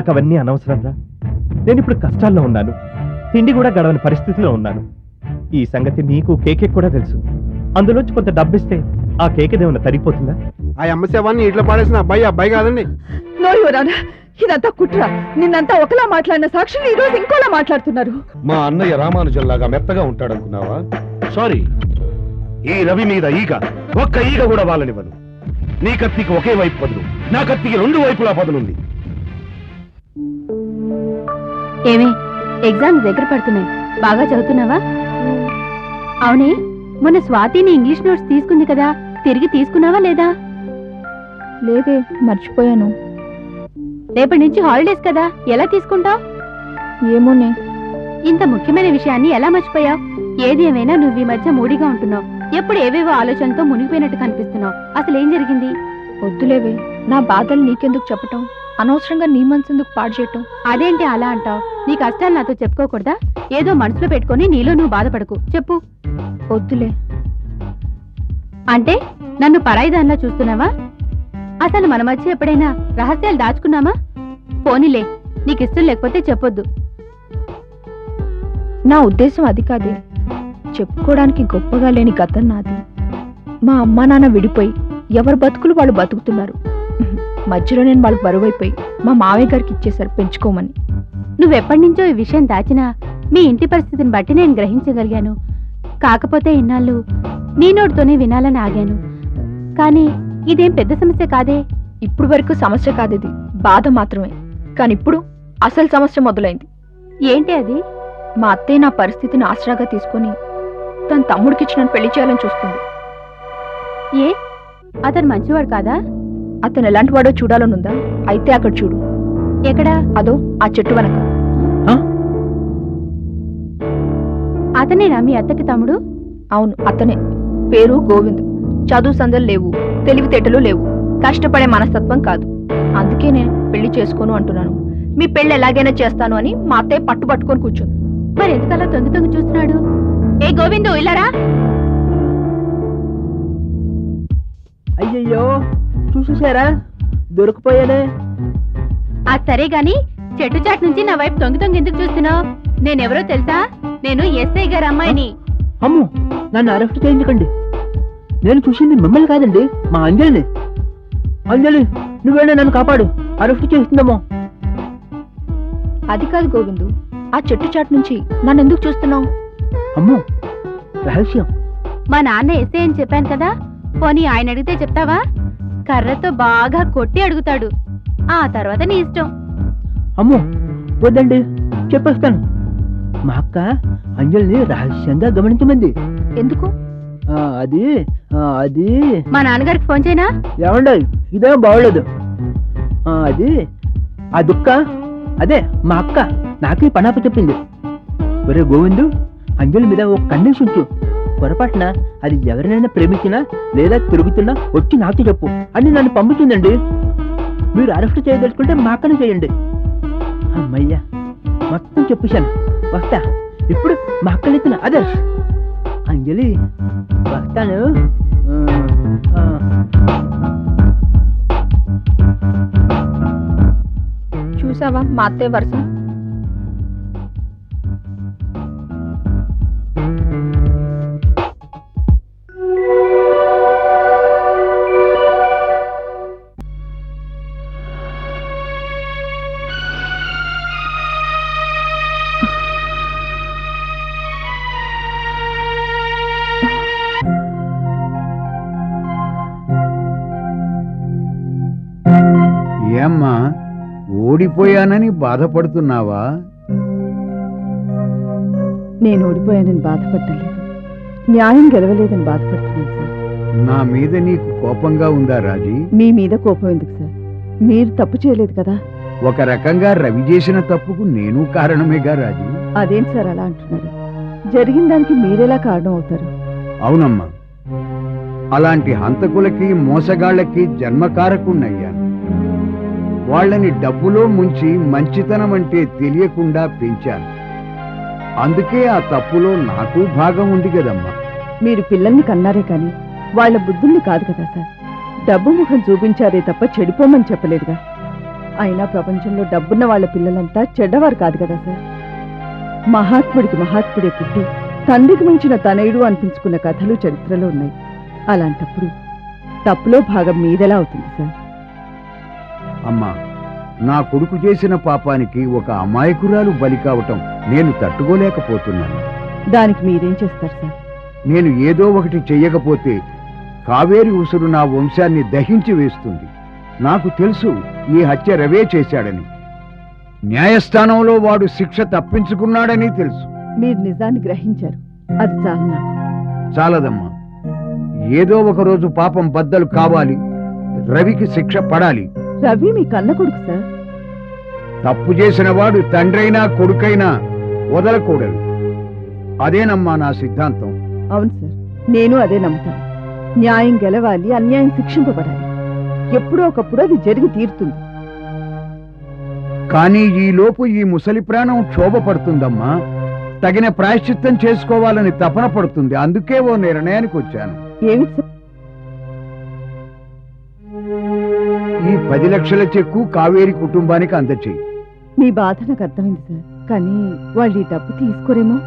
నాకు అవన్నీ అనవసరం రా నేను ఇప్పుడు కష్టాల్లో ఉన్నాను. తిండి కూడా గడవని పరిస్థితిలో ఉన్నాను. ఈ సంగతి నీకు కేకే కూడా తెలుసు. అందులోంచి కొంత డబ్బిస్తే ఆ కేకేదేమన్నా తరిగిపోతుందా? ఆ అమ్మ శవాన్ని ఇట్లా పాడేసిన అబ్బాయి అబ్బాయి కాదండి. నో ఇదంతా కుట్ర. నిన్నంతా ఒకలా మాట్లాడిన సాక్షులు ఈ రోజు ఇంకోలా మాట్లాడుతున్నారు. మా అన్నయ్య రామానుజంలాగా మెత్తగా ఉంటాడనుకున్నావా? సారీ ఈ రవి మీద ఈగ ఒక్క ఈగ కూడా వాళ్ళనివ్వను నీ కత్తికి ఒకే వైపు పదులు నా కత్తికి రెండు వైపులా పదులుంది ఏమే ఎగ్జామ్స్ దగ్గర పడుతున్నాయి. బాగా చదువుతున్నావా? అవునే మొన్న స్వాతిని ఇంగ్లీష్ నోట్స్ తీసుకుంది కదా తిరిగి తీసుకున్నావా లేదా? లేదే మర్చిపోయాను. రేపటి నుంచి హాలిడేస్ కదా ఎలా తీసుకుంటావ్? ఏమోనే. ఇంత ముఖ్యమైన విషయాన్ని ఎలా మర్చిపోయావు? ఏది ఏమైనా నువ్వు ఈ మధ్య మూడిగా ఉంటున్నావు. ఎప్పుడు ఏవేవో ఆలోచనతో మునిగిపోయినట్టు కనిపిస్తున్నావు. అసలు ఏం జరిగింది? వద్దులేవే నా బాధలు నీకెందుకు చెప్పటం? అనవసరంగా నీ మనసు ఎందుకు పాడు చేయటం? అదేంటి అలా అంటావు? నీ కష్టాలు నాతో చెప్పుకోకూడదా? ఏదో మనసులో పెట్టుకొని నీలో నువ్వు బాధపడకు. చెప్పు. వద్దులే. అంటే నన్ను పరాయి దానిలా చూస్తున్నావా? అసలు మన మధ్య ఎప్పుడైనా రహస్యాలు దాచుకున్నామా? పోనీలే నీకు ఇష్టం లేకపోతే చెప్పొద్దు. నా ఉద్దేశం అది కాదే. చెప్పుకోవడానికి గొప్పగా లేని గతం నాది. మా అమ్మా నాన్న విడిపోయి ఎవరి బతుకులు వాళ్ళు బతుకుతున్నారు. మధ్యలో నేను వాళ్ళకి బరువైపోయి మా మావయ్య గారికి ఇచ్చేశారు పెంచుకోమని. నువ్వెప్పటి నుంచో ఈ విషయం దాచినా మీ ఇంటి పరిస్థితిని బట్టి నేను గ్రహించగలిగాను. కాకపోతే ఇన్నాళ్ళు నీ నోటితోనే వినాలని ఆగాను. కానీ ఇదేం పెద్ద సమస్య కాదే? ఇప్పుడు వరకు సమస్య కాదు ఇది బాధ మాత్రమే. కానీ ఇప్పుడు అసలు సమస్య మొదలైంది. ఏంటి అది? మా అత్తయ్య నా పరిస్థితిని ఆసరాగా తీసుకొని తన తమ్ముడికి నన్ను పెళ్ళి చేయాలని చూస్తుంది. ఏ? అతను మంచివాడు కాదా? అతను ఎలాంటి వాడో చూడాలనుందా? అయితే అక్కడ చూడు. ఎక్కడా? అదో ఆ చెట్టు వెనక. అతనేనా మీ అత్తకి తమ్ముడు? అవును అతనే. పేరు గోవింద్. చదువు సందలు లేవు తెలివితేటలు లేవు. కష్టపడే మనస్తత్వం కాదు. అందుకే నేను పెళ్ళి చేసుకోను అంటున్నాను. మీ పెళ్ళి ఎలాగైనా చేస్తాను అని మా అత్తయ్య పట్టు పట్టుకొని కూర్చుంది మరి ఎందుకలా తొంగి తొంగి చూస్తున్నాడు? ఏ గోవిందు ఇలారా? అయ్యయ్యో! చూసేసారా దొరికిపోయానే ఆ సరే గాని చెట్టు చాటు నుంచి నా వైపు తొంగి తొంగి ఎందుకు చూస్తున్నావు? నేనెవరో తెలుసా? నేను ఎస్ఐ గారి అమ్మాయిని. అమ్ము నన్ను అరెస్ట్ చేయించకండి. నేను చూసింది మిమ్మల్ని కాదండి మా అంజలిని. అంజలి నువ్వేనా నన్ను కాపాడు? అరెస్ట్ చేస్తుందమ్మో అది కాదు గోవిందు ఆ చెట్టు చాటు నుంచి నన్ను ఎందుకు చూస్తున్నావు? అమ్మో రహస్యం. మా నాన్న ఎస్ఐ అని చెప్పాను కదా పోనీ ఆయన అడిగితే చెప్తావా? కర్రతో బాగా కొట్టి అడుగుతాడు. ఆ తర్వాత నీ ఇష్టం. అమ్మో వద్దండి చెప్పేస్తాను. మా అక్క అంజలిని రహస్యంగా గమనించమంది ఎందుకు? ఆ, అది ఆ, అది. మా నాన్నగారికి ఫోన్ చేయనా? ఏమండో ఇదేం బాగోలేదు. ఆ, అది ఆ దుక్క అదే మా అక్క నాకే పనాప చెప్పింది. ఒరే గోవిందు అంజలి మీద ఒక కండిషన్ ఉంచు పొరపాటున అది ఎవరినైనా ప్రేమించినా లేదా తిరుగుతున్నా వచ్చి నాకు చెప్పు. అని నన్ను పంపుతుందండి. మీరు అరెస్ట్ చేయదలుచుకుంటే మా చేయండి. అమ్మయ్యా మొత్తం చెప్పేశాను. వస్తా. ఇప్పుడు మా అక్కనెత్తిన అదర్స్ అంజలి వస్తాను. చూసావా మా అత్తయ్య వరుస ఓడిపోయానని బాధపడుతున్నావా? నేను ఓడిపోయానని బాధపడలేదు. న్యాయం గెలవలేదని బాధపడుతున్నాను సార్. నా మీద నీకు కోపంగా ఉందా రాజీ? మీ మీద కోపం ఎందుకు సార్? మీరు తప్పు చేయలేదు కదా? ఒక రకంగా రవి చేసిన తప్పుకు నేను కారణమేగా రాజీ? అదేం సార్ అలా అంటున్నారు? జరిగిన దానికి మీరెలా కారణం అవుతారు? అవునమ్మా. అలాంటి హంతకులకి మోసగాళ్ళకి జన్మకారకున్నయ్యాను వాళ్ళని డబ్బులో ముంచి మంచితనం అంటే తెలియకుండా పెంచాను. అందుకే ఆ తప్పులో నాకు భాగం ఉంది కదమ్మా. మీరు పిల్లల్ని కన్నారే కానీ వాళ్ళ బుద్ధుల్ని కాదు కదా సార్. డబ్బు ముఖం చూపించారే తప్ప చెడిపోమని చెప్పలేదుగా. అయినా ప్రపంచంలో డబ్బున్న వాళ్ళ పిల్లలంతా చెడ్డవారు కాదు కదా సార్. మహాత్ముడికి మహాత్ముడే పుట్టి తండ్రికి మించిన తనయుడు అనిపించుకున్న కథలు చరిత్రలో ఉన్నాయి. అలాంటప్పుడు తప్పులో భాగం మీదెలా అవుతుంది సార్? అమ్మా నా కొడుకు చేసిన పాపానికి ఒక అమాయకురాలు బలి కావటం నేను తట్టుకోలేకపోతున్నాను. దానికి మీరేం చేస్తారు సార్? నేను ఏదో ఒకటి చెయ్యకపోతే కావేరి ఉసురు నా వంశాన్ని దహించి వేస్తుంది. నాకు తెలుసు ఈ హత్య రవే చేశాడని. న్యాయస్థానంలో వాడు శిక్ష తప్పించుకున్నాడని తెలుసు. మీరు నిజాన్ని గ్రహించారు. అది చాలు నాకు. చాలదమ్మా. ఏదో ఒక రోజు పాపం బద్దలు కావాలి రవికి శిక్ష పడాలి. రవి మీ కన్న కొడుకు సార్. తప్పు చేసిన వాడు తండ్రైనా కొడుకైనా వదలకూడదు. అదేనమ్మా నా సిద్ధాంతం. అవును సార్. నేను అదే నమ్ముతాను. న్యాయం గెలవాలి అన్యాయం శిక్షింపబడాలి. ఎప్పుడో ఒకప్పుడు అది జరిగి తీరుతుంది. కానీ ఈ లోపు ఈ ముసలి ప్రాణం క్షోభపడుతుందమ్మా. తగిన ప్రాయశ్చిత్తం చేసుకోవాలని తపన పడుతుంది. అందుకే ఓ నిర్ణయానికి వచ్చాను. ఏమిటి ఈ పది లక్షల చెక్కు కావేరి కుటుంబానికి అందచేయి. మీ బాధ నాకు అర్థమైంది సార్. కానీ వాళ్ళు ఈ డబ్బు తీసుకోరేమో?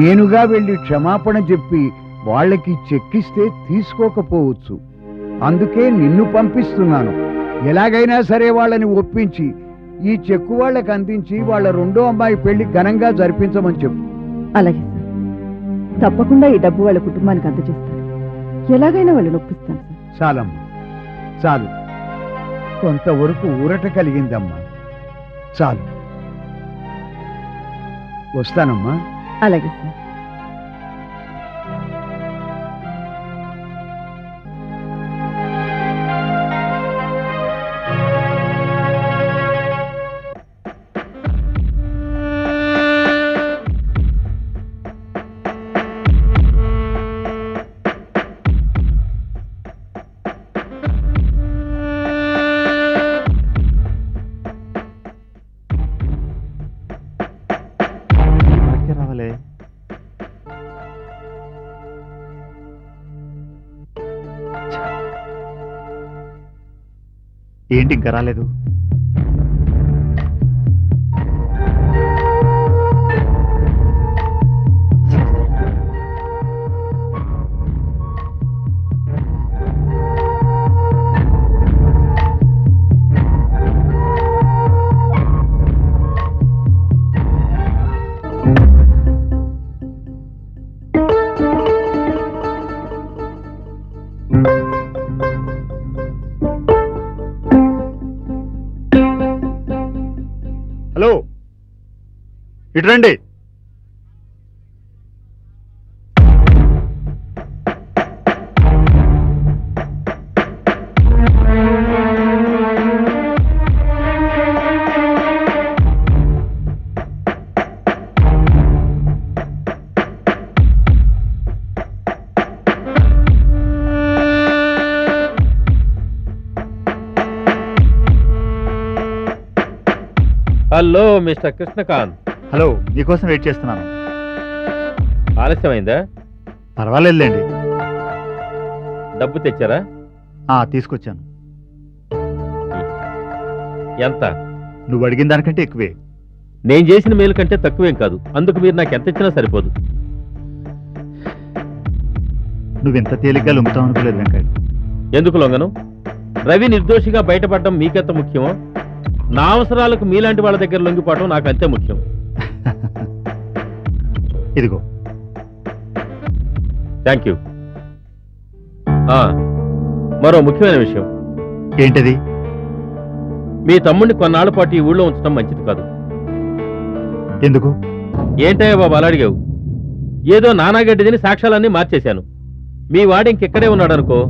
నేనుగా వెళ్ళి క్షమాపణ చెప్పి వాళ్ళకి చెక్కిస్తే తీసుకోకపోవచ్చు. అందుకే నిన్ను పంపిస్తున్నాను. ఎలాగైనా సరే వాళ్ళని ఒప్పించి ఈ చెక్కు వాళ్ళకి అందించి వాళ్ళ రెండో అమ్మాయి పెళ్ళి ఘనంగా జరిపించమని చెప్పు. అలాగే సార్. తప్పకుండా ఈ డబ్బు వాళ్ళ కుటుంబానికి అందజేస్తాను. ఎలాగైనా వాళ్ళు నొప్పిస్తాను సార్. చాలమ్మా. చాలు. కొంతవరకు ఊరట కలిగిందమ్మా. చాలు. వస్తానమ్మా. అలాగే సార్. ఏంటి ఇంకా రాలేదు? ఇటు రండి. Hello mister Krishnakanth. హలో మీకోసం వెయిట్ చేస్తున్నాను. ఆలస్యమైందా? పర్వాలేదులేండి. డబ్బు తెచ్చారా? ఆ, తీసుకొచ్చాను. ఎంత? నువ్వు అడిగిన దానికంటే ఎక్కువే. నేను చేసిన మేలు కంటే తక్కువేం కాదు. అందుకు మీరు నాకు ఎంత ఇచ్చినా సరిపోదు. నువ్వు ఎంత తేలిగ్గా లొంగుతావు అనుకోలేదు వెంకట్ ఎందుకు లొంగను? రవి నిర్దోషిగా బయటపడడం మీకెంత ముఖ్యమో? నా అవసరాలకు మీలాంటి వాళ్ళ దగ్గర లొంగిపోవడం నాకు అంతే ముఖ్యం. ఇదిగో. థ్యాంక్ యూ ఆ, మరో ముఖ్యమైన విషయం. ఏంటది? మీ తమ్ముడిని కొన్నాళ్ళ పాటు ఈ ఊళ్ళో ఉంచడం మంచిది కాదు. ఎందుకు? ఏంటయ్యా బాబు అలా అడిగావు? ఏదో నానాగడ్డిదని సాక్ష్యాలన్నీ మార్చేశాను. మీ వాడు ఇంకెక్కడే ఉన్నాడనుకో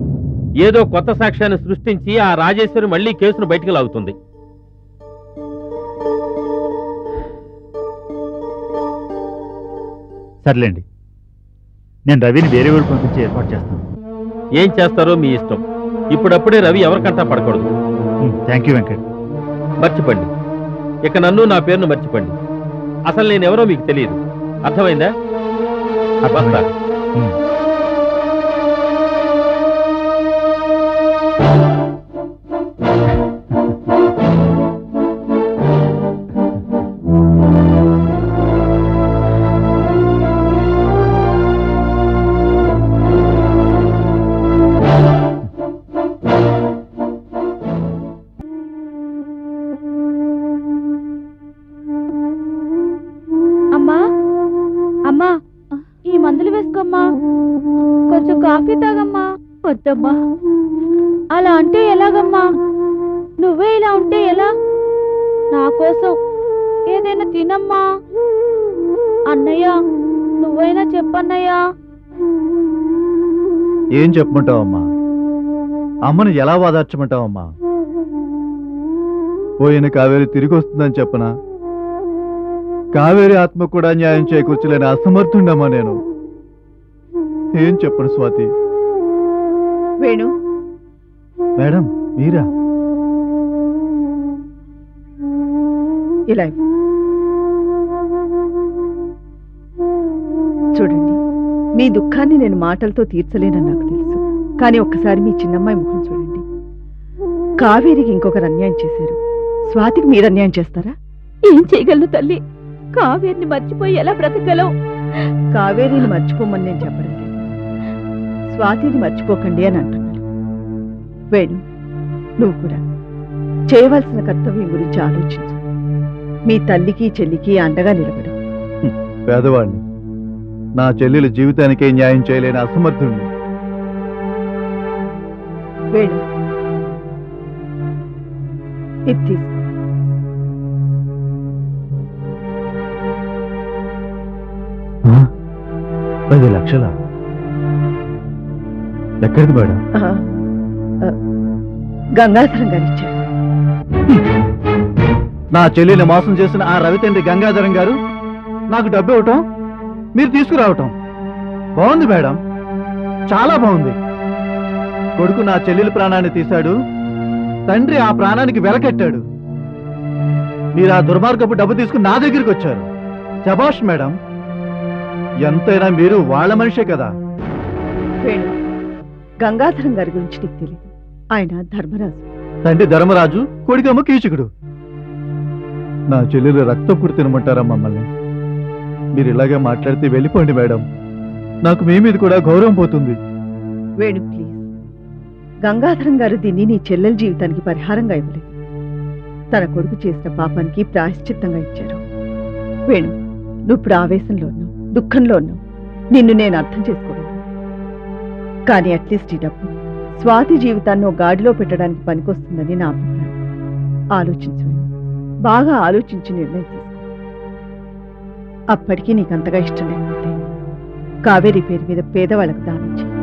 ఏదో కొత్త సాక్ష్యాన్ని సృష్టించి ఆ రాజేశ్వరి మళ్ళీ కేసును బయటికి లాగుతుంది. సర్లేండి. నేను రవిని వేరే ఊరు పంపించి ఏర్పాటు చేస్తాను. ఏం చేస్తారో మీ ఇష్టం. ఇప్పుడప్పుడే రవి ఎవరికంటా పడకూడదు. Thank you Venkat. మర్చిపోండి. ఇక నన్ను నా పేరును మర్చిపోండి. అసలు నేనెవరో మీకు తెలియదు. అర్థమైందా? వస్తా వద్దమ్మా అలా అంటే ఎలాగమ్మా? నువ్వే ఇలా ఉంటే ఎలా? నా కోసం ఏదైనా తినమ్మా. అన్నయ్య నువ్వైనా చెప్పన్నయ్యా. ఏం చెప్పమంటావమ్మా? అమ్మను ఎలా వాదార్చమంటావమ్మా? పోయిన కావేరి తిరిగి వస్తుందని చెప్పనా? కావేరి ఆత్మ కూడా న్యాయం చేకూర్చలేని అసమర్థుండమ్మా నేను. ఏం చెప్పను స్వాతి? వేణు. మేడం మీరా? ఇలా ఇవ్వు. చూడండి మీ దుఃఖాన్ని నేను మాటలతో తీర్చలేనని నాకు తెలుసు. కానీ ఒక్కసారి మీ చిన్నమ్మాయి ముఖం చూడండి. కావేరికి ఇంకొకరు అన్యాయం చేశారు. స్వాతికి మీరు అన్యాయం చేస్తారా? ఏం చేయగలను తల్లి? కావ్యాన్ని మర్చిపోయి ఎలా బ్రతకగలవు కావేరిని మర్చిపోమని నేను చెప్పడం స్వాతిని మర్చిపోకండి అని అంటున్నాను వేణు నువ్వు కూడా చేయవలసిన కర్తవ్యం గురించి ఆలోచించు. మీ తల్లికి చెల్లికి అండగా నిలబడు. పేదవాడిని నా చెల్లెలు జీవితానికే న్యాయం చేయలేని అసమర్థుణ్ణి. వేణు ఇది తీసుకో. పది లక్షల? ఎక్కడికి మేడం? గంగాధరం గారు ఇచ్చారు. నా చెల్లెల్ని మోసం చేసిన ఆ రవితండ్రి గంగాధరం గారు నాకు డబ్బు ఇవ్వటం మీరు తీసుకురావటం. బాగుంది మేడం. చాలా బాగుంది. కొడుకు నా చెల్లెలి ప్రాణాన్ని తీశాడు. తండ్రి ఆ ప్రాణానికి వెలకెట్టాడు. మీరు ఆ దుర్మార్గపు డబ్బు తీసుకుని నా దగ్గరికి వచ్చారు. శబాష్ మేడం ఎంతైనా మీరు వాళ్ళ మనిషే కదా. గంగాధరం గారి గురించి నీకు తెలియదు ఆయన ధర్మరాజు. తండ్రి ధర్మరాజు కొడుకేమో కీచకుడు. నా చెల్లెలు రక్తం కుడి తినమంటారా మమ్మల్ని? మీరు ఇలాగే మాట్లాడితే వెళ్ళిపోండి మేడం. నాకు మీ మీద కూడా గౌరవం పోతుంది. వేణు ప్లీజ్. గంగాధరం గారు దీన్ని నీ చెల్లెల జీవితానికి పరిహారంగా ఇవ్వలేదు. తన కొడుకు చేసిన పాపానికి ప్రాయశ్చిత్తంగా ఇచ్చారు. వేణు నువ్వు ఇప్పుడు ఆవేశంలో ఉన్నావు దుఃఖంలో ఉన్నావు. నిన్ను నేను అర్థం చేసుకోగలను కానీ అట్లీస్ట్ ఈ డబ్బు స్వాతి జీవితాన్ని గాడిలో పెట్టడానికి పనికొస్తుందని నా అభిప్రాయం. ఆలోచించు బాగా ఆలోచించి నిర్ణయం తీసుకో. అప్పటికీ నీకు అంతగా ఇష్టం లేకపోతే కావేరి పేరు మీద పేదవాళ్ళకు దానించి